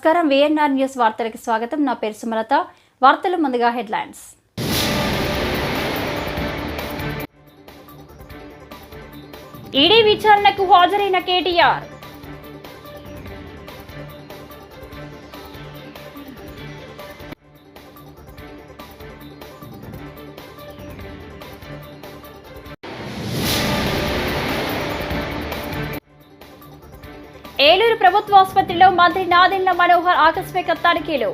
నమస్కారం. VNR news వార్తలకు స్వాగతం. నా పేరు సుమలత. వార్తలు ముందుగా హెడ్లైన్స్. ఈడీ విచారణకు హాజరైన కేటీఆర్. ఏలూరు ప్రభుత్వ ఆసుపత్రిలో మంత్రి నాదెండ్ల మనోహర్ ఆకస్మిక తనిఖీలు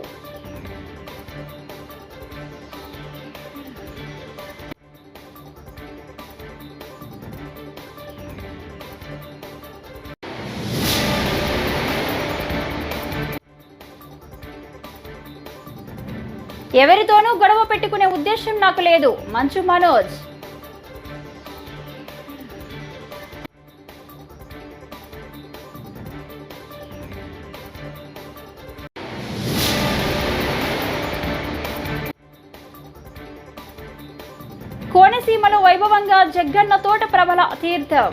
ఎవరితోనూ గొడవ పెట్టుకునే ఉద్దేశం నాకు లేదు. మంచు మనోజ్. వైభవంగా జగ్గన్న తోట ప్రబల తీర్థం.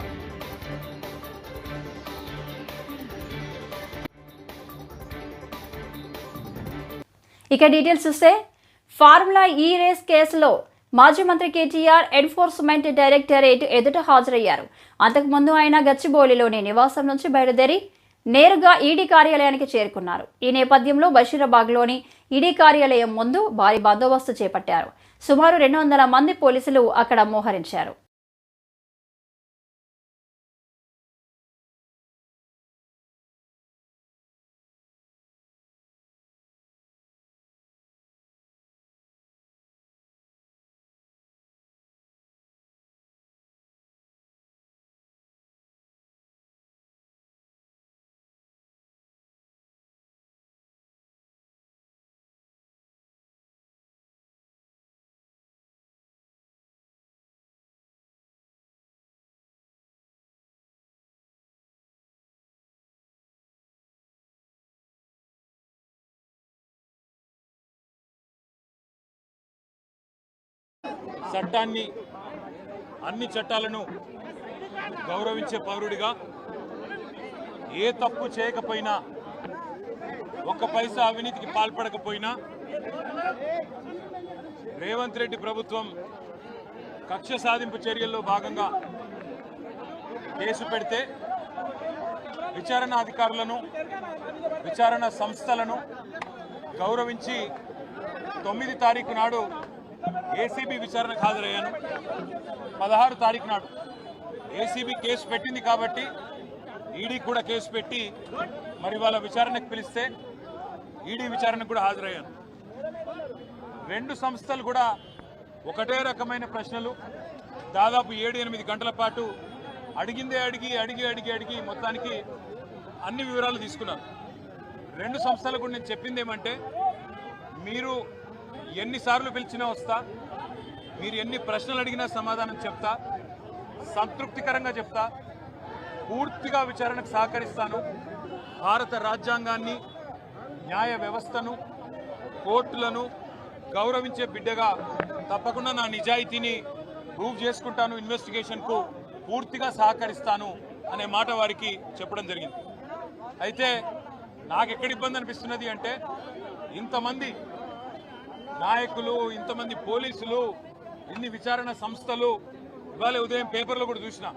ఇక డీటెయిల్స్ చూస్తే ఫార్ములా ఈ రేస్ కేసులో మాజీ మంత్రి కేటీఆర్ ఎన్ఫోర్స్మెంట్ డైరెక్టరేట్ ఎదుట హాజరయ్యారు. అంతకుముందు ఆయన గచ్చిబౌలిలోని నివాసం నుంచి బయలుదేరి నేరుగా ఈడీ కార్యాలయానికి చేరుకున్నారు. ఈ నేపథ్యంలో బషీరాబాగ్లోని ఈడీ కార్యాలయం ముందు భారీ బందోబస్తు చేపట్టారు. సుమారు రెండు వందల మంది పోలీసులు అక్కడ మోహరించారు. చట్టాన్ని అన్ని చట్టాలను గౌరవించే పౌరుడిగా ఏ తప్పు చేయకపోయినా ఒక్క పైసా అవినీతికి పాల్పడకపోయినా రేవంత్ రెడ్డి ప్రభుత్వం కక్ష సాధింపు చర్యల్లో భాగంగా కేసు పెడితే విచారణ అధికారులను విచారణ సంస్థలను గౌరవించి తొమ్మిది తారీఖు నాడు ఏసీబీ విచారణకు హాజరయ్యాను. పదహారు తారీఖు నాడు ఏసీబీ కేసు పెట్టింది కాబట్టి ఈడీ కూడా కేసు పెట్టి మరి వాళ్ళ విచారణకు పిలిస్తే ఈడీ విచారణకు కూడా హాజరయ్యాను. రెండు సంస్థలు కూడా ఒకటే రకమైన ప్రశ్నలు. దాదాపు ఏడు ఎనిమిది గంటల పాటు అడిగిందే అడిగి అడిగి అడిగి అడిగి మొత్తానికి అన్ని వివరాలు తీసుకున్నారు. రెండు సంస్థలకు కూడా నేను చెప్పింది ఏమంటే మీరు ఎన్నిసార్లు పిలిచినా వస్తా. మీరు ఎన్ని ప్రశ్నలు అడిగినా సమాధానం చెప్తా. సంతృప్తికరంగా చెప్తా. పూర్తిగా విచారణకు సహకరిస్తాను. భారత రాజ్యాంగాన్ని న్యాయ వ్యవస్థను కోర్టులను గౌరవించే బిడ్డగా తప్పకుండా నా నిజాయితీని ప్రూవ్ చేసుకుంటాను. ఇన్వెస్టిగేషన్కు పూర్తిగా సహకరిస్తాను అనే మాట వారికి చెప్పడం జరిగింది. అయితే నాకు ఎక్కడ ఇబ్బంది అనిపిస్తున్నది అంటే ఇంతమంది నాయకులు ఇంతమంది పోలీసులు ఇన్ని విచారణ సంస్థలు ఇవాళ ఉదయం పేపర్లో కూడా చూసిన.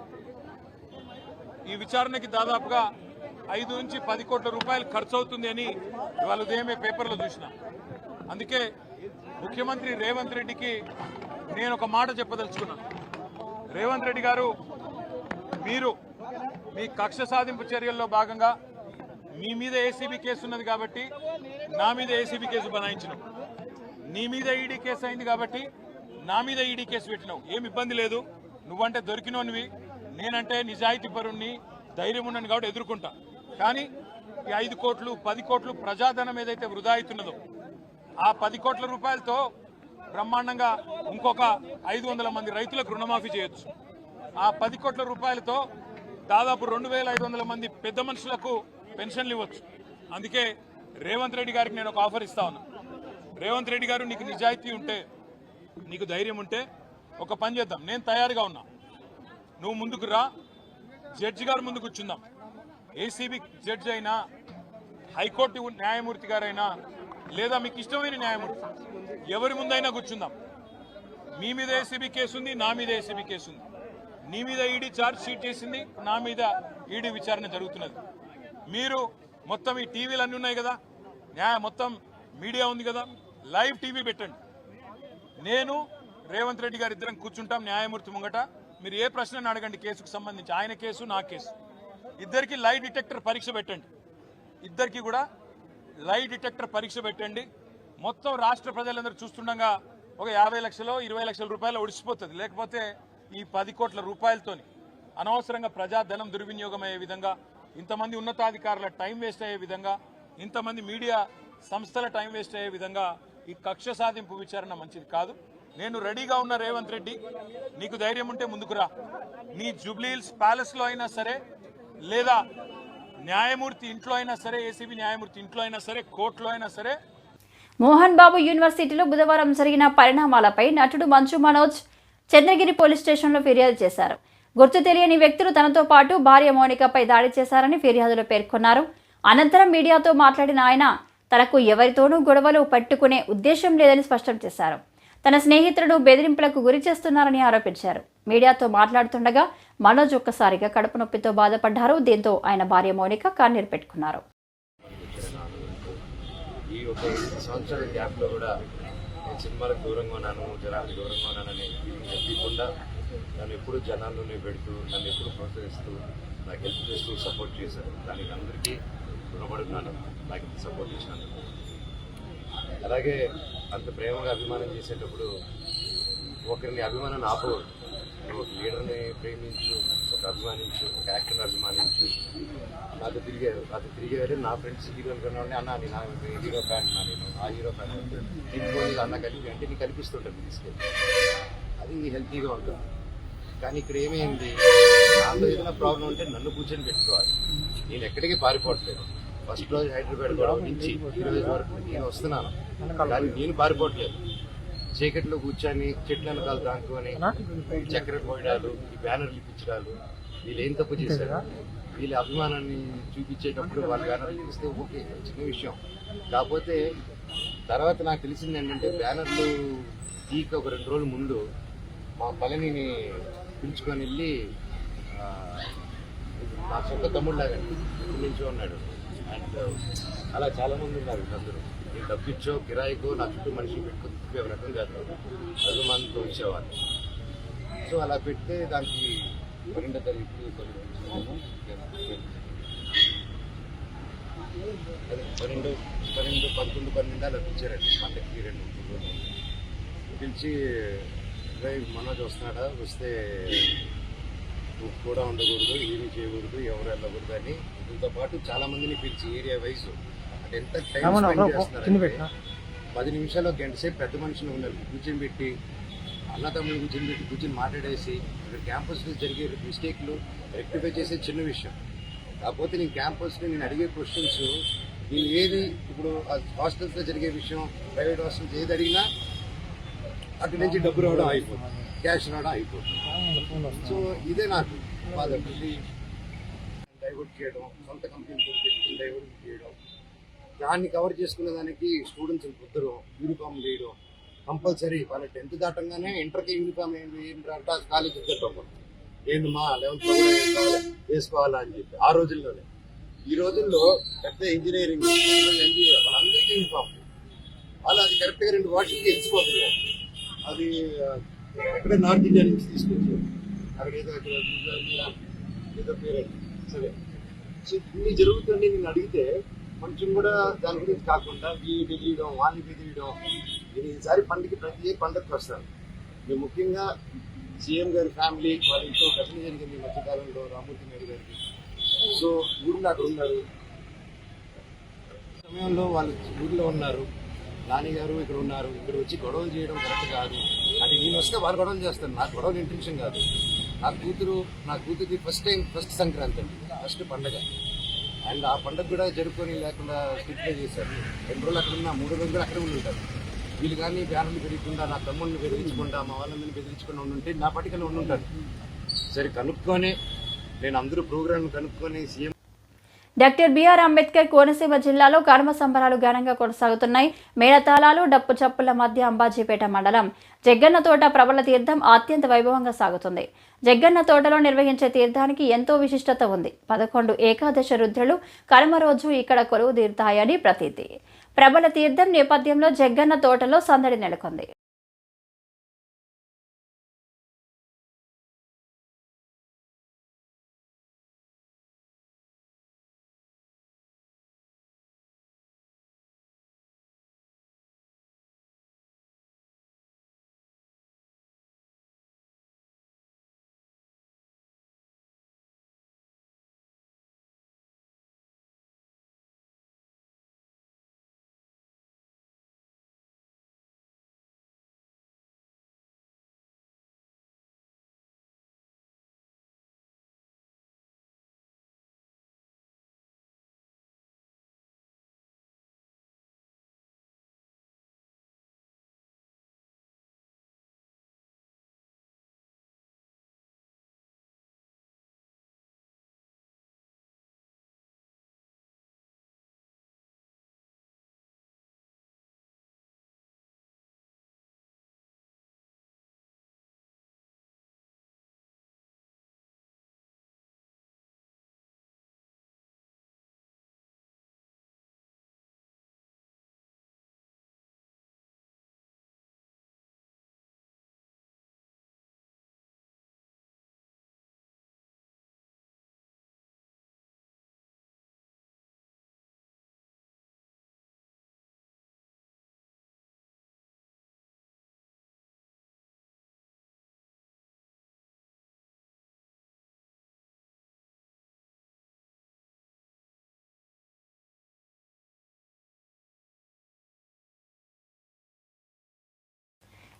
ఈ విచారణకి దాదాపుగా ఐదు నుంచి పది కోట్ల రూపాయలు ఖర్చు అవుతుంది అని ఇవాళ ఉదయమే పేపర్లో చూసిన. అందుకే ముఖ్యమంత్రి రేవంత్ రెడ్డికి నేను ఒక మాట చెప్పదలుచుకున్నాను. రేవంత్ రెడ్డి గారు మీరు మీ కక్ష సాధింపు చర్యల్లో భాగంగా మీ మీద ఏసీబీ కేసు ఉన్నది కాబట్టి నా మీద ఏసీబీ కేసు బనాయించినాం. నీ మీద ఈడీ కేసు అయింది కాబట్టి నా మీద ఈడీ కేసు పెట్టినావు. ఏం ఇబ్బంది లేదు. నువ్వంటే దొరికినోనివి. నేనంటే నిజాయితీ పరుణ్ణి ధైర్యం ఉన్నాను కాబట్టి ఎదుర్కొంటా. కానీ ఈ ఐదు కోట్లు పది కోట్లు ప్రజాధనం ఏదైతే వృధా అవుతున్నదో ఆ పది కోట్ల రూపాయలతో బ్రహ్మాండంగా ఇంకొక ఐదు వందల మంది రైతులకు రుణమాఫీ చేయొచ్చు. ఆ పది కోట్ల రూపాయలతో దాదాపు రెండు వేల ఐదు వందల మంది పెద్ద మనుషులకు పెన్షన్లు ఇవ్వచ్చు. అందుకే రేవంత్ రెడ్డి గారికి నేను ఒక ఆఫర్ ఇస్తా ఉన్నా. రేవంత్ రెడ్డి గారు నీకు నిజాయితీ ఉంటే నీకు ధైర్యం ఉంటే ఒక పని చేద్దాం. నేను తయారుగా ఉన్నా. నువ్వు ముందుకు రా. జడ్జి గారు ముందు కూర్చుందాం ఏసీబీ జడ్జి అయినా హైకోర్టు న్యాయమూర్తి గారైనా లేదా మీకు ఇష్టమైన న్యాయమూర్తి ఎవరి ముందైనా కూర్చుందాం. మీ మీద ఏసీబీ కేసు ఉంది నా మీద ఏసీబీ కేసు ఉంది. నీ మీద ఈడీ ఛార్జ్ షీట్ చేసింది నా మీద ఈడీ విచారణ జరుగుతున్నది. మీరు మొత్తం ఈ టీవీలు అన్నీ ఉన్నాయి కదా. న్యాయ మొత్తం మీడియా ఉంది కదా. లైవ్ టీవీ పెట్టండి. నేను రేవంత్ రెడ్డి గారు ఇద్దరం కూర్చుంటాం న్యాయమూర్తి ముంగట. మీరు ఏ ప్రశ్నను అడగండి కేసుకు సంబంధించి. ఆయన కేసు నా కేసు. ఇద్దరికి లై డిటెక్టర్ పరీక్ష పెట్టండి. ఇద్దరికి కూడా లై డిటెక్టర్ పరీక్ష పెట్టండి. మొత్తం రాష్ట్ర ప్రజలందరూ చూస్తుండగా ఒక యాభై లక్షలు ఇరవై లక్షల రూపాయలు ఒడిసిపోతుంది. లేకపోతే ఈ పది కోట్ల రూపాయలతోని అనవసరంగా ప్రజాధనం దుర్వినియోగం అయ్యే విధంగా ఇంతమంది ఉన్నతాధికారుల టైం వేస్ట్ అయ్యే విధంగా ఇంతమంది మీడియా సంస్థల టైం వేస్ట్ అయ్యే విధంగా ఈ కక్ష సాధింపు విచారణ మంచిది కాదు. నేను రెడీగా ఉన్న రేవంత్ రెడ్డి నీకు ధైర్యం ఉంటే ముందుకురా నీ జూబ్లీహిల్స్ ప్యాలెస్లో అయినా సరే లేదా న్యాయమూర్తి ఇంట్లో అయినా సరే ఏసీబీ న్యాయమూర్తి ఇంట్లో అయినా సరే కోర్టులో అయినా సరే మోహన్ బాబు యూనివర్సిటీలో బుధవారం జరిగిన పరిణామాలపై నటుడు మంచు మనోజ్ చంద్రగిరి పోలీస్ స్టేషన్లో ఫిర్యాదు చేశారు. గుర్తు తెలియని వ్యక్తులు తనతో పాటు భార్య మౌనికపై దాడి చేశారని ఫిర్యాదులో పేర్కొన్నారు. అనంతరం మీడియాతో మాట్లాడిన ఆయన తనకు ఎవరితోనూ గొడవలు పట్టుకునే ఉద్దేశం లేదని స్పష్టం చేశారు. తన స్నేహితులను బెదిరింపులకు గురి చేస్తున్నారని ఆరోపించారు. మీడియాతో మాట్లాడుతుండగా మనోజ్ ఒక్కసారిగా కడుపు నొప్పితో బాధపడ్డారు. దీంతో ఆయన భార్య మౌనిక కన్నీరు పెట్టుకున్నారు. ఈ ఒక సంవత్సరాల గ్యాప్లో కూడా నేను సినిమాలకు దూరంగా ఉన్నాను జనాలకు దూరంగా ఉన్నానని చెప్పకుండా నన్ను ఎప్పుడు జనాల్లోనే పెడుతూ నన్ను ఎప్పుడు ప్రోత్సహిస్తూ నాకు హెల్ప్ చేస్తూ సపోర్ట్ చేశారు. దానికి అందరికీ రుణపడుతున్నాను నాకు సపోర్ట్ చేసినందుకు అలాగే అంత ప్రేమగా అభిమానం చేసేటప్పుడు ఒకరిని అభిమానాన్ని ఆపకూడదు నువ్వు ఒక లీడర్ని ప్రేమించు ఒక అభిమానించు ఒక యాక్టర్ని అభిమానించు. నాతో తిరిగే నాతో తిరిగేవారు నా ఫ్రెండ్స్ హీరోలు కన్నా అన్న నేను ఆ హీరో ఫ్యాన్ నా నేను ఆ హీరో ఫ్యాన్ ఇంకో అన్న కలిపి అంటే నీకు కల్పిస్తుంటాను తీసుకెళ్ళి. అది హెల్తీగా ఉంటుంది. కానీ ఇక్కడ ఏమైంది? నాలో ఏదైనా ప్రాబ్లం ఉంటే నన్ను కూర్చొని పెట్టుకోవాలి. నేను ఎక్కడికి పారిపోవట్లేదు. ఫస్ట్ రోజు హైదరాబాద్ గొడవ నుంచి ఈ రోజు వరకు నేను వస్తున్నాను. కానీ నేను పారిపోవట్లేదు. చీకట్లో కూర్చొని చెట్ల వెనకాల దాంకొని చక్కెర పోయడాలు ఈ బ్యానర్లు ఇప్పించడాలు వీళ్ళు ఏం తప్పు చేశారు? వీళ్ళ అభిమానాన్ని చూపించేటప్పుడు వాళ్ళ బ్యానర్లు ఇస్తే ఓకే చిన్న విషయం. కాకపోతే తర్వాత నాకు తెలిసింది ఏంటంటే బ్యానర్లు తీక ఒక రెండు రోజుల ముందు మా పళనిని పిలుచుకొని వెళ్ళి నా సొంత తమ్ముడు లాగా నుంచి ఉన్నాడు అండ్ అలా చాలా మంది ఉన్నారు అందరూ. నేను డబ్బిచ్చో కిరాయికో నా చుట్టూ మనిషి పెట్టుకుని రకం కాదు. అభిమానంతో వచ్చేవాళ్ళు. సో అలా పెడితే దానికి పన్నెండో తారీఖు పన్నెండు పన్నెండు పదకొండు పన్నెండు అలా పిలిచారండి పండగకి రెండు పిలిచి మనోజ్ వస్తున్నాడా? వస్తే నువ్వు కూడా ఉండకూడదు ఏమి చేయకూడదు ఎవరు వెళ్ళకూడదు అని దీంతో పాటు చాలా మందిని పిలిచి ఏరియా వైజ్ అంటే ఎంత టైం స్పెండ్ చేస్తున్నారంటే పది నిమిషాలు ఒక గంట సేపు పెద్ద మనుషులు ఉన్నారు కూర్చొని పెట్టి అన్న తమ్ముడు కూర్చొని పెట్టి కూర్చొని మాట్లాడేసి ఇక్కడ క్యాంపస్లో జరిగే మిస్టేక్లు రెక్టిఫై చేసే చిన్న విషయం. కాకపోతే నేను క్యాంపస్లో నేను అడిగే క్వశ్చన్స్ నేను ఏది ఇప్పుడు హాస్టల్స్లో జరిగే విషయం ప్రైవేట్ హాస్టల్స్ ఏది అడిగినా అక్కడి నుంచి డబ్బు రావడం అయిపోతుంది క్యాష్ రావడం అయిపోతుంది సో ఇదే నాకు బాధ. మళ్ళీ డైవర్ట్ చేయడం సొంత కంపెనీ డైవర్ట్ చేయడం దాన్ని కవర్ చేసుకునే దానికి స్టూడెంట్స్ కుదరం యూనిఫామ్ వేయడం కంపల్సరీ వాళ్ళ టెన్త్ దాటంగానే ఇంటర్కి యూనిఫామ్ ఏంటి ఏంటంటే కాలేజ్ కట్టడం ఏంటి మా లెవెన్త్ వేసుకోవాలి, వేసుకోవాలా అని చెప్పి. ఆ రోజుల్లోనే. ఈ రోజుల్లో పెద్ద ఇంజనీరింగ్ ఎంబీఏ వాళ్ళందరికీ యూనిఫామ్ వాళ్ళు అది కరెక్ట్గా రెండు వాటికి ఎంచిపోతున్నారు అది ఎక్కడ నార్త్ ఇండియా నుంచి తీసుకొచ్చారు అక్కడ ఏదో ఏదో పేరండి సరే. సో ఇన్ని జరుగుతుంది నేను అడిగితే కొంచెం కూడా దాని గురించి కాకుండా వీళ్ళు బెదిరియడం వాళ్ళని బెదిరియడం నేను ఈసారి పండుగ ప్రతి పండుగకి వస్తాను. నేను ముఖ్యంగా సీఎం గారి ఫ్యామిలీ వాళ్ళ ఇంట్లో ఘటన జరిగింది మధ్యకాలంలో రామూర్తి నాయుడు గారికి. సో ఊళ్ళో అక్కడ ఉన్నారు. సమయంలో వాళ్ళు ఊళ్ళో ఉన్నారు. నాని గారు ఇక్కడ ఉన్నారు. ఇక్కడ వచ్చి గొడవలు చేయడం కరెక్ట్ కాదు. అంటే నేను వస్తే వాళ్ళు గొడవలు చేస్తాను నాకు గొడవలు ఇంటెన్షన్ కాదు. నా కూతురు నా కూతురికి ఫస్ట్ టైం ఫస్ట్ సంక్రాంతి అండి. ఫస్ట్ పండగ. అండ్ ఆ పండగ కూడా జరుపుకొని లేకుండా స్ట్రిక్ట్గా చేశారు. రెండు రోజులు అక్కడ ఉన్నా మూడు రోజులు అక్కడ ఉండి ఉంటారు. వీళ్ళు కానీ బ్యానర్లు పెరగకుండా నా తమ్ముడిని బెదిరించకుండా మా వాళ్ళని బెదిరించకుండా ఉండుంటే నా పట్టికలో ఉండుంటారు సరే కనుక్కొని నేను అందరూ ప్రోగ్రామ్ కనుక్కొని CM doctor B R Ambedkar Konaseema జిల్లాలో కర్మ సంబరాలు ఘనంగా కొనసాగుతున్నాయి. మేళతాళాలు డప్పు చప్పుల మధ్య అంబాజీపేట మండలం. జగ్గన్న తోట ప్రబల తీర్థం అత్యంత వైభవంగా సాగుతుంది. జగ్గన్న తోటలో నిర్వహించే తీర్థానికి ఎంతో విశిష్టత ఉంది. పదకొండు ఏకాదశ రుద్రులు కర్మ రోజు ఇక్కడ కొలువు తీరుతాయని ప్రతీతి. ప్రబల తీర్థం నేపథ్యంలో జగ్గన్న తోటలో సందడి నెలకొంది.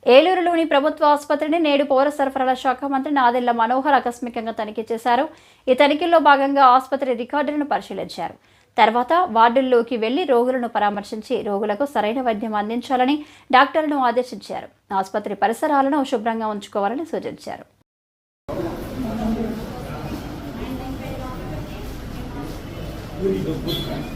ఏలూరులోని ప్రభుత్వ ఆసుపత్రిని నేడు పౌర సరఫరాల శాఖ మంత్రి నాదెళ్ళ మనోహర్ ఆకస్మికంగా తనిఖీ చేశారు. ఈ తనిఖీల్లో భాగంగా ఆసుపత్రి రికార్డులను పరిశీలించారు. తర్వాత వార్డుల్లోకి వెళ్ళి రోగులను పరామర్శించి రోగులకు సరైన వైద్యం అందించాలని డాక్టర్లను ఆదేశించారు. ఆసుపత్రి పరిసరాలను శుభ్రంగా ఉంచుకోవాలని సూచించారు. yesterday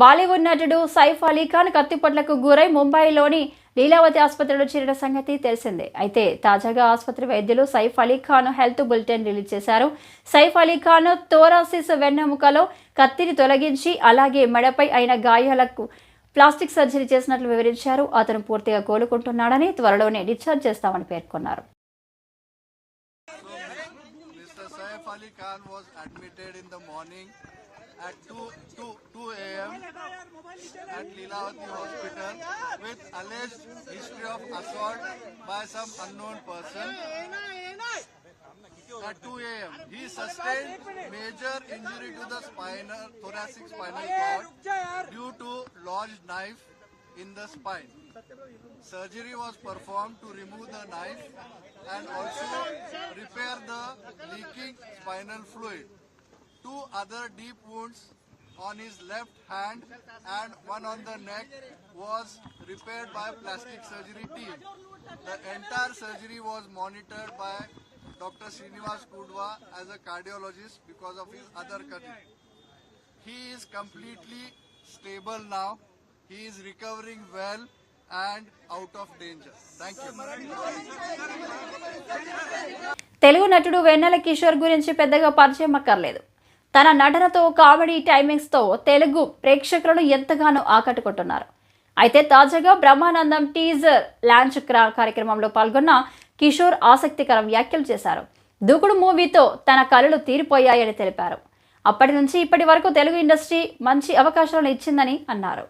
బాలీవుడ్ నటుడు సైఫ్ అలీ ఖాన్ కత్తిపట్లకు గురై ముంబైలోని లీలావతి ఆసుపత్రిలో చేరిన సంగతి తెలిసిందే. అయితే తాజాగా ఆసుపత్రి వైద్యులు Saif Ali Khan health bulletin release చేశారు. సైఫ్ అలీ ఖాన్ తోరాసిస్ వెన్నెముకలో కత్తిని తొలగించి అలాగే మెడపై అయిన గాయాలకు ప్లాస్టిక్ సర్జరీ చేసినట్లు వివరించారు. అతను పూర్తిగా కోలుకుంటున్నాడని త్వరలోనే డిశ్చార్జ్ చేస్తామని పేర్కొన్నారు. Mr. Saif Ali Khan was admitted in the morning. At 2, 2, 2 a.m. at Leelavati Hospital with alleged history of assault by some unknown person. At 2 a.m. He sustained major injury to the spinal, thoracic spinal cord due to lodged knife in the spine. Surgery was performed to remove the knife and also repair the leaking spinal fluid. Two other deep wounds on his left hand and one on the neck was repaired by plastic surgery team. The entire surgery was monitored by Dr. Srinivas Kudwa as a cardiologist because of his other condition. He is completely stable now. He is recovering well and out of danger. Thank you. Telugu నటుడు వెన్నెల కిషోర్ గురించి పెద్దగా పరిచయం అక్కర్లేదు తన నటనతో comedy టైమింగ్స్తో Telugu ప్రేక్షకులను ఎంతగానో ఆకట్టుకుంటున్నారు. అయితే తాజాగా బ్రహ్మానందం టీజర్ లాంచ్ క్రా- కార్యక్రమంలో పాల్గొన్న కిషోర్ ఆసక్తికర వ్యాఖ్యలు చేశారు. దూకుడు మూవీతో తన కళలు తీరిపోయాయని తెలిపారు. అప్పటి నుంచి ఇప్పటి వరకు తెలుగు ఇండస్ట్రీ మంచి అవకాశాలను ఇచ్చిందని అన్నారు.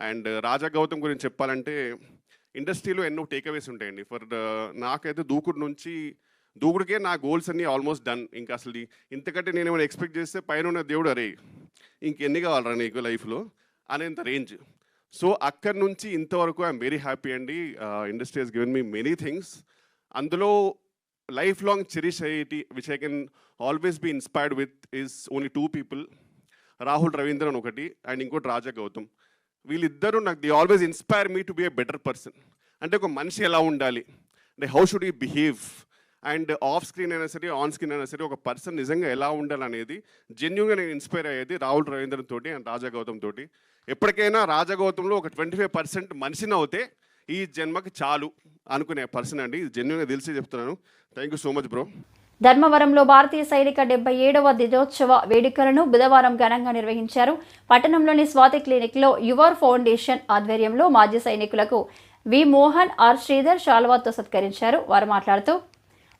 అండ్ రాజా గౌతమ్ గురించి చెప్పాలంటే ఇండస్ట్రీలో ఎన్నో టేక్అవేస్ ఉంటాయండి. ఫర్ నాకైతే దూకుడు నుంచి దూకుడికే నా గోల్స్ అన్నీ ఆల్మోస్ట్ డన్ ఇంకా అసలు ఇంతకంటే నేను ఏమైనా ఎక్స్పెక్ట్ చేస్తే పైన ఉన్న దేవుడు అరే ఇంకెన్ని కావాలరా నీకు లైఫ్లో అనేంత రేంజ్ సో అక్కడి నుంచి ఇంతవరకు ఐఎమ్ వెరీ హ్యాపీ అండి. Industry has given me many things అందులో life long cherish it which I can always be inspired with is only two people Rahul Ravindran ఒకటి అండ్ ఇంకోటి రాజా గౌతమ్ వీళ్ళిద్దరూ నాకు the always inspire me to be a better person అంటే ఒక మనిషి ఎలా ఉండాలి? అంటే how should you behave and off screen అయినా సరే ఆన్ స్క్రీన్ అయినా సరే ఒక పర్సన్ నిజంగా ఎలా ఉండాలనేది జెన్యున్గా నేను ఇన్స్పైర్ అయ్యేది రాహుల్ రవీంద్రన్ తోటి అండ్ రాజా గౌతమ్ తోటి. ఎప్పటికైనా రాజా గౌతంలో ఒక ట్వంటీ ఫైవ్ పర్సెంట్ మనిషిని అవుతే ఈ జన్మకి చాలు అనుకునే పర్సన్ అండి. ఇది జెన్యున్గా తెలిసి చెప్తున్నాను. Thank you so much bro ధర్మవరంలో భారతీయ సైనిక డెబ్బై ఏడవ దినోత్సవ వేడుకలను బుధవారం ఘనంగా నిర్వహించారు. పట్టణంలోని స్వాతి క్లినిక్లో యువర్ ఫౌండేషన్ ఆధ్వర్యంలో మాజీ సైనికులకు వి మోహన్ ఆర్ శ్రీధర్ శాల్వాతో సత్కరించారు. వారు మాట్లాడుతూ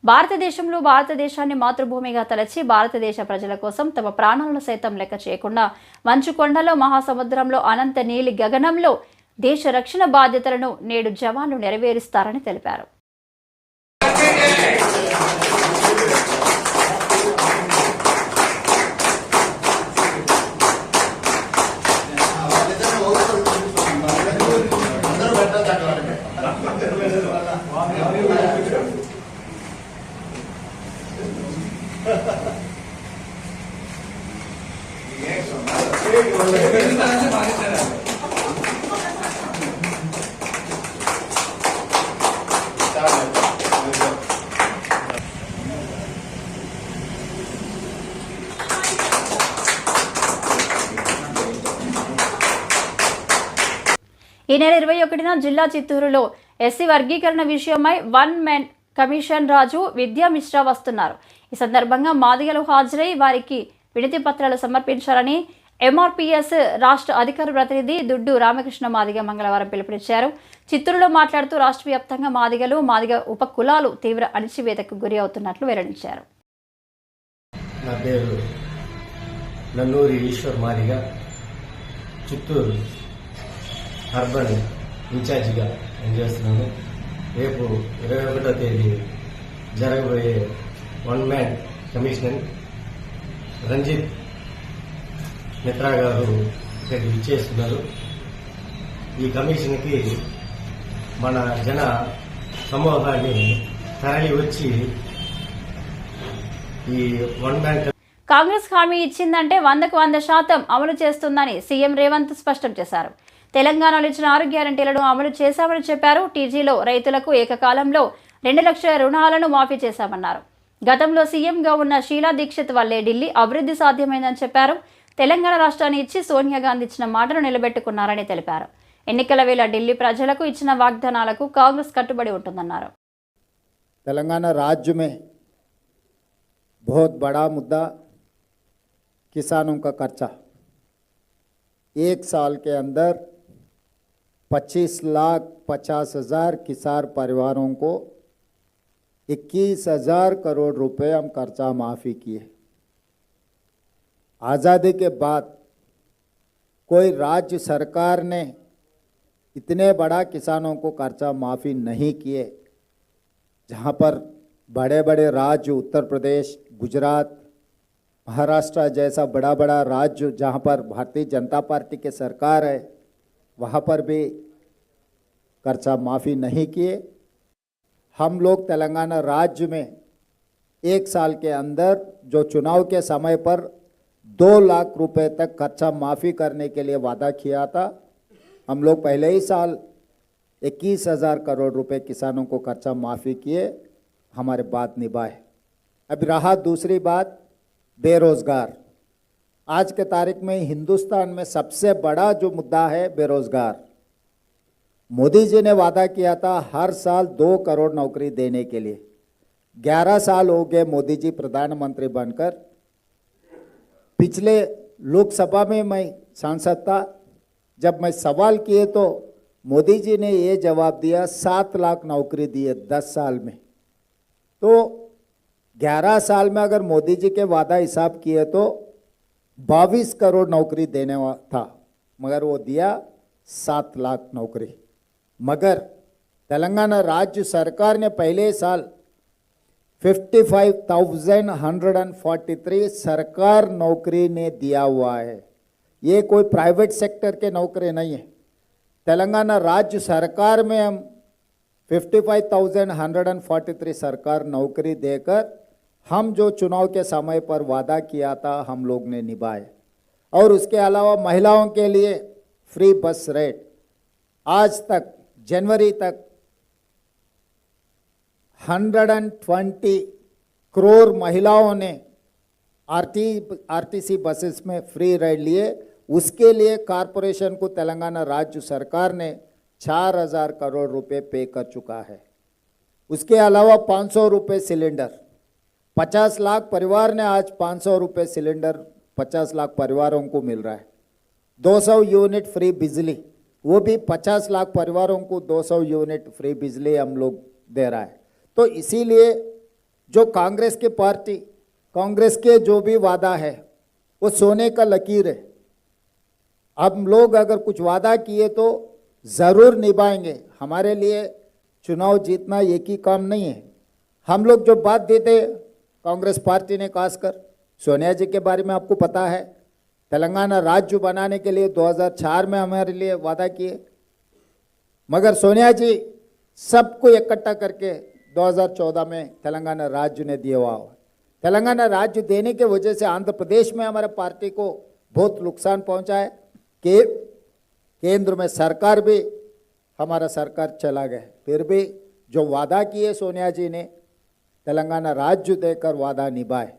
భారతదేశంలో భారతదేశాన్ని మాతృభూమిగా తలచి భారతదేశ ప్రజల కోసం తమ ప్రాణాలను సైతం లెక్క చేయకుండా మంచు కొండలో మహాసముద్రంలో అనంత నీలి గగనంలో దేశ రక్షణ బాధ్యతలను నేడు జవాన్లు నెరవేరుస్తారని తెలిపారు ఈ నెల ఇరవై ఒకటిన జిల్లా చిత్తూరులో ఎస్సీ వర్గీకరణ విషయమై వన్ మెన్ కమిషన్ రాజు విద్యా మిశ్రా వస్తున్నారు. ఈ సందర్భంగా మాదిగలు హాజరై వారికి వినతి పత్రాలు సమర్పించాలని ఎంఆర్పిఎస్ రాష్ట్ర అధికార ప్రతినిధి దుడ్డు రామకృష్ణ మాదిగ మంగళవారం పిలుపునిచ్చారు. చిత్తూరులో మాట్లాడుతూ రాష్ట్ర వ్యాప్తంగా మాదిగలు మాదిగ ఉప కులాలు తీవ్ర అణిచివేతకు గురి అవుతున్నట్లు వెల్లడించారు. నా పేరు ఈశ్వర్ మాదిగ చిత్తూరు అర్బన్ ఇన్ఛార్జిగా పనిచేస్తున్నాను. రేపు ఇరవై ఒకటో తేదీ జరగబోయే one man commissioner Ranjit Mitra గారు ఇక్కడికి ఇచ్చేస్తున్నారు ఈ కమిషన్కి మన జన సమూహాన్ని తరలి వచ్చి ఈ వన్ మ్యాన్ కాంగ్రెస్ హామీ ఇచ్చిందంటే వందకు వంద శాతం అమలు చేస్తుందని సీఎం రేవంత్ స్పష్టం చేశారు. తెలంగాణలో ఇచ్చిన ఆరు గ్యారంటీలను అమలు చేశామని చెప్పారు టీజీలో రైతులకు ఏకకాలంలో రెండు లక్షల రుణాలను మాఫీ చేశామన్నారు గతంలో సీఎంగా ఉన్న షీలా దీక్షిత్ వల్లే ఢిల్లీ అభివృద్ధి సాధ్యమైందని చెప్పారు తెలంగాణ రాష్ట్రాన్ని ఇచ్చి సోనియా గాంధీ ఇచ్చిన మాటను నిలబెట్టుకున్నారని తెలిపారు ఎన్నికల వేళ ఢిల్లీ ప్రజలకు ఇచ్చిన వాగ్దానాలకు కాంగ్రెస్ కట్టుబడి ఉంటుందన్నారు तेलंगाना राज्य में बहुत बड़ा मुद्दा किसानों का खर्चा एक साल के अंदर 25 लाख पचास हज़ार किसान परिवारों को इक्कीस हज़ार करोड़ रुपए हम कर्जा माफ़ी किए। आज़ादी के बाद कोई राज्य सरकार ने इतने बड़ा किसानों को कर्जा माफ़ी नहीं किए, जहाँ पर बड़े बड़े राज्य, उत्तर प्रदेश, गुजरात, महाराष्ट्र जैसा बड़ा बड़ा राज्य, जहाँ पर भारतीय जनता पार्टी के सरकार है वहाँ पर भी कर्जा माफ़ी नहीं किए। हम लोग तेलंगाना राज्य में एक साल के अंदर जो चुनाव के समय पर दो लाख रुपए तक खर्चा माफ़ी करने के लिए वादा किया था, हम लोग पहले ही साल इक्कीस हज़ार करोड़ रुपए किसानों को खर्चा माफ़ी किए, हमारे बात निभाए। अब रहा दूसरी बात, बेरोज़गार। आज के तारीख में हिंदुस्तान में सबसे बड़ा जो मुद्दा है बेरोज़गार। मोदी जी ने वादा किया था हर साल दो करोड़ नौकरी देने के लिए। ग्यारह साल हो गए मोदी जी प्रधानमंत्री बनकर। पिछले लोकसभा में मैं सांसद था। जब मैं सवाल किए तो मोदी जी ने ये जवाब दिया, सात लाख नौकरी दिए दस साल में। तो ग्यारह साल में अगर मोदी जी के वादा हिसाब किए तो बाईस करोड़ नौकरी देने था मगर वो दिया सात लाख नौकरी। मगर तेलंगाना राज्य सरकार ने पहले साल 55,143 सरकार नौकरी ने दिया हुआ है। ये कोई प्राइवेट सेक्टर के नौकरी नहीं है। तेलंगाना राज्य सरकार में हम 55,143 सरकार नौकरी देकर हम जो चुनाव के समय पर वादा किया था, हम लोग ने निभाए। और उसके अलावा महिलाओं के लिए फ्री बस रेट आज तक, जनवरी तक 120 करोड़ महिलाओं ने आरटी आरटीसी बसेस में फ्री राइड लिए। उसके लिए कारपोरेशन को तेलंगाना राज्य सरकार ने चार हज़ार करोड़ रुपए पे कर चुका है। उसके अलावा पाँच सौ रुपये सिलेंडर पचास लाख परिवार ने आज पाँच सौ रुपये सिलेंडर पचास लाख परिवारों को मिल रहा है। 200 यूनिट फ्री बिजली, वो भी 50 लाख परिवारों को 200 यूनिट फ्री बिजली हम लोग दे रहा है। तो इसीलिए जो कांग्रेस की पार्टी, कांग्रेस के जो भी वादा है, वो सोने का लकीर है। हम लोग अगर कुछ वादा किए तो ज़रूर निभाएँगे। हमारे लिए चुनाव जीतना एक ही काम नहीं है। हम लोग जो बात देते कांग्रेस पार्टी ने, खासकर सोनिया जी के बारे में आपको पता है, तेलंगाना राज्य बनाने के लिए 2004 में हमारे लिए वादा किए। मगर सोनिया जी सबको इकट्ठा करके 2014 में तेलंगाना राज्य ने दिया हुआ। तेलंगाना राज्य देने के वजह से आंध्र प्रदेश में हमारे पार्टी को बहुत नुकसान पहुँचा है। के, केंद्र में सरकार भी, हमारा सरकार चला गया। फिर भी जो वादा किए सोनिया जी ने तेलंगाना राज्य देकर वादा निभाए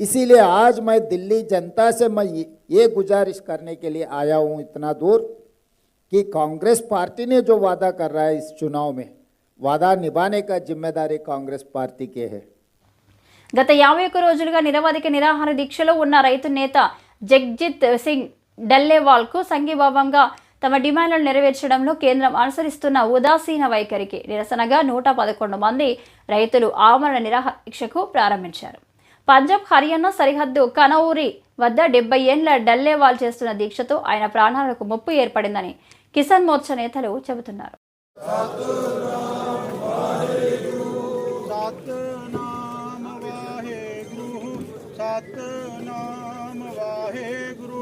इसीलिए आज मैं दिल्ली जनता से मैं ये- ये गुजारिश करने के लिए आया हूँ इतना दूर कि कांग्रेस पार्टी ने जो वादा कर रहा है इस चुनाव में वादा निभाने का जिम्मेदारी कांग्रेस पार्टी के है గత యాభై ఒక్క రోజులుగా నిరవధిక నిరాహార దీక్షలో ఉన్న రైతు నేత జగ్జిత్ సింగ్ డల్లేవాల్కు సంఘీభావంగా తమ డిమాండ్లను నెరవేర్చడంలో కేంద్రం అనుసరిస్తున్న ఉదాసీన వైఖరికి నిరసనగా నూట పదకొండు మంది రైతులు ఆమరణ నిరాహక్షకు ప్రారంభించారు. పంజాబ్ హర్యానా సరిహద్దు కనౌరి వద్ద డెబ్బై ఏండ్ల డల్లేవాల్ చేస్తున్న దీక్షతో ఆయన ప్రాణాలకు ముప్పు ఏర్పడిందని కిసాన్ మోర్చా నేతలు చెబుతున్నారు. వాహే గురు.